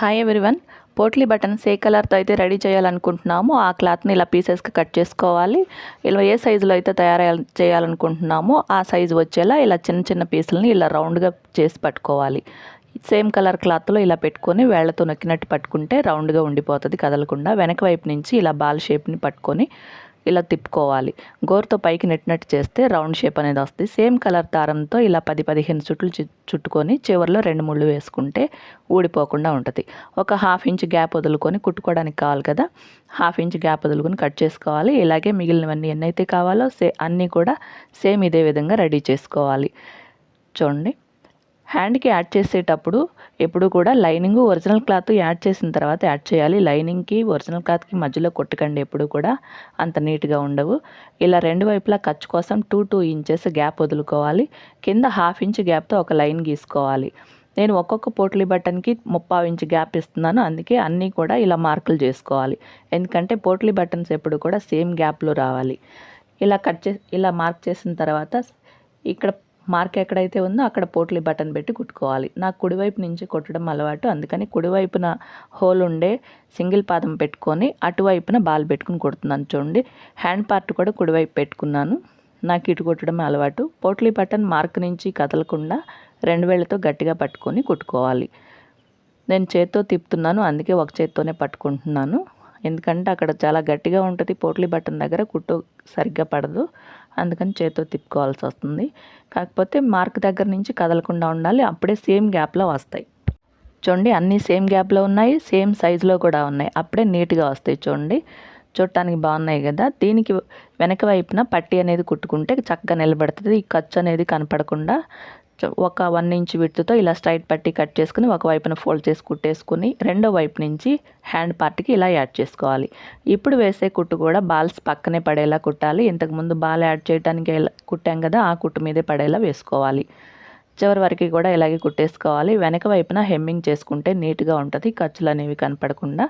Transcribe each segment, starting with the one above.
Hi everyone పోట్లీ buttons ఏ కలర్తో అయితే రెడీ చేయాలనుకుంటున్నామో. ఆ క్లాత్ని ఇలా పీసెస్కి కట్ చేసుకోవాలి. ఇలా ఏ సైజులో అయితే తయారు చేయాలనుకుంటున్నామో ఆ సైజు వచ్చేలా ఇలా చిన్న చిన్న పీసులని ఇలా రౌండ్గా చేసి పట్టుకోవాలి. సేమ్ కలర్ క్లాత్లో ఇలా పెట్టుకొని వేళ్ళతో నొక్కినట్టు పట్టుకుంటే రౌండ్గా ఉండిపోతుంది కదలకుండా. వెనక వైపు నుంచి ఇలా బాల్ షేప్ని పట్టుకొని ఇలా తిప్పుకోవాలి. గోరుతో పైకి నెట్టినట్టు చేస్తే రౌండ్ షేప్ అనేది వస్తుంది. సేమ్ కలర్ దారంతో ఇలా పది పదిహేను చుట్లు చుట్టుకొని చివరిలో రెండు ముళ్ళు వేసుకుంటే ఊడిపోకుండా ఉంటుంది. ఒక హాఫ్ ఇంచ్ గ్యాప్ వదులుకొని కుట్టుకోవడానికి కావాలి కదా. హాఫ్ ఇంచ్ గ్యాప్ వదులుకొని కట్ చేసుకోవాలి. ఇలాగే మిగిలినవన్నీ ఎన్నైతే కావాలో సే అన్నీ కూడా సేమ్ ఇదే విధంగా రెడీ చేసుకోవాలి. చూడండి. హ్యాండ్కి యాడ్ చేసేటప్పుడు ఎప్పుడు కూడా లైనింగ్ ఒరిజినల్ క్లాత్ యాడ్ చేసిన తర్వాత యాడ్ చేయాలి. లైనింగ్కి ఒరిజినల్ క్లాత్కి మధ్యలో కొట్టకండి ఎప్పుడు కూడా. అంత నీట్గా ఉండవు. ఇలా రెండు వైపులా ఖర్చు కోసం టూ టూ ఇంచెస్ గ్యాప్ వదులుకోవాలి. కింద హాఫ్ ఇంచ్ గ్యాప్తో ఒక లైన్ గీసుకోవాలి. నేను ఒక్కొక్క పోట్లీ బటన్కి ముప్పావు ఇంచ్ గ్యాప్ ఇస్తున్నాను. అందుకే అన్నీ కూడా ఇలా మార్కులు చేసుకోవాలి. ఎందుకంటే పోట్లీ బటన్స్ ఎప్పుడు కూడా సేమ్ గ్యాప్లో రావాలి. ఇలా కట్ చే ఇలా మార్క్ చేసిన తర్వాత ఇక్కడ మార్క్ ఎక్కడైతే ఉందో అక్కడ పోట్లీ బటన్ పెట్టి కుట్టుకోవాలి. నాకు కుడివైపు నుంచి కుట్టడం అలవాటు. అందుకని కుడివైపున హోల్ ఉండే సింగిల్ పాదం పెట్టుకొని అటువైపున బాల్ పెట్టుకుని కుడుతున్నాను చూడండి. హ్యాండ్ పార్ట్ కూడా కుడివైపు పెట్టుకున్నాను. నాకు ఇటు కుట్టడం అలవాటు. పోట్లీ బటన్ మార్క్ నుంచి కదలకుండా రెండు వేళ్ళతో గట్టిగా పట్టుకొని కుట్టుకోవాలి. నేను చేత్తో తిప్పుతున్నాను. అందుకే ఒక చేత్తోనే పట్టుకుంటున్నాను. ఎందుకంటే అక్కడ చాలా గట్టిగా ఉంటుంది. పోట్లీ బటన్ దగ్గర కుట్టు సరిగ్గా పడదు. అందుకని చేతితో తిప్పుకోవాల్సి వస్తుంది. కాకపోతే మార్క్ దగ్గర నుంచి కదలకుండా ఉండాలి. అప్పుడే సేమ్ గ్యాప్లో వస్తాయి. చూడండి అన్నీ సేమ్ గ్యాప్లో ఉన్నాయి సేమ్ సైజులో కూడా ఉన్నాయి. అప్పుడే నీట్గా వస్తాయి చూడండి. చూడటానికి బాగున్నాయి కదా. దీనికి వెనక వైపున పట్టి అనేది కుట్టుకుంటే చక్కగా నిలబడుతుంది. ఈ ఖర్చు అనేది కనపడకుండా ఒక వన్ ఇంచ్ విడుతుతో ఇలా స్ట్రైట్ పట్టి కట్ చేసుకుని ఒక వైపున ఫోల్డ్ చేసి కుట్టేసుకుని రెండో వైపు నుంచి హ్యాండ్ పార్ట్కి ఇలా యాడ్ చేసుకోవాలి. ఇప్పుడు వేసే కుట్టు కూడా బాల్స్ పక్కనే పడేలా కుట్టాలి. ఇంతకుముందు బాల్ యాడ్ చేయడానికి కుట్టాం కదా ఆ కుట్టు మీదే పడేలా వేసుకోవాలి. చివరి వరకు కూడా ఇలాగే కుట్టేసుకోవాలి. వెనక వైపున హెమ్మింగ్ చేసుకుంటే నీట్గా ఉంటుంది ఖర్చులు అనేవి కనపడకుండా.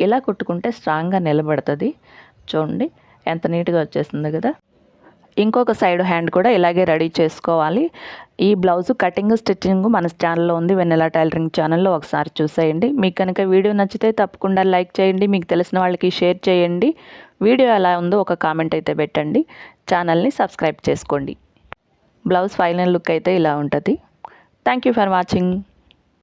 ఇలా కుట్టుకుంటే స్ట్రాంగ్గా నిలబడుతుంది. చూడండి ఎంత నీట్గా వచ్చేసింది కదా. ఇంకొక సైడ్ హ్యాండ్ కూడా ఇలాగే రెడీ చేసుకోవాలి. ఈ బ్లౌజ్ కటింగ్ స్టిచ్చింగ్ మన ఛానల్లో ఉంది. వెన్నెల టైలరింగ్ ఛానల్లో ఒకసారి చూసేయండి. మీకు కనుక వీడియో నచ్చితే తప్పకుండా లైక్ చేయండి. మీకు తెలిసిన వాళ్ళకి షేర్ చేయండి. వీడియో ఎలా ఉందో ఒక కామెంట్ అయితే పెట్టండి. ఛానల్ని సబ్స్క్రైబ్ చేసుకోండి. బ్లౌజ్ ఫైనల్ లుక్ అయితే ఇలా ఉంటుంది. Thank you for watching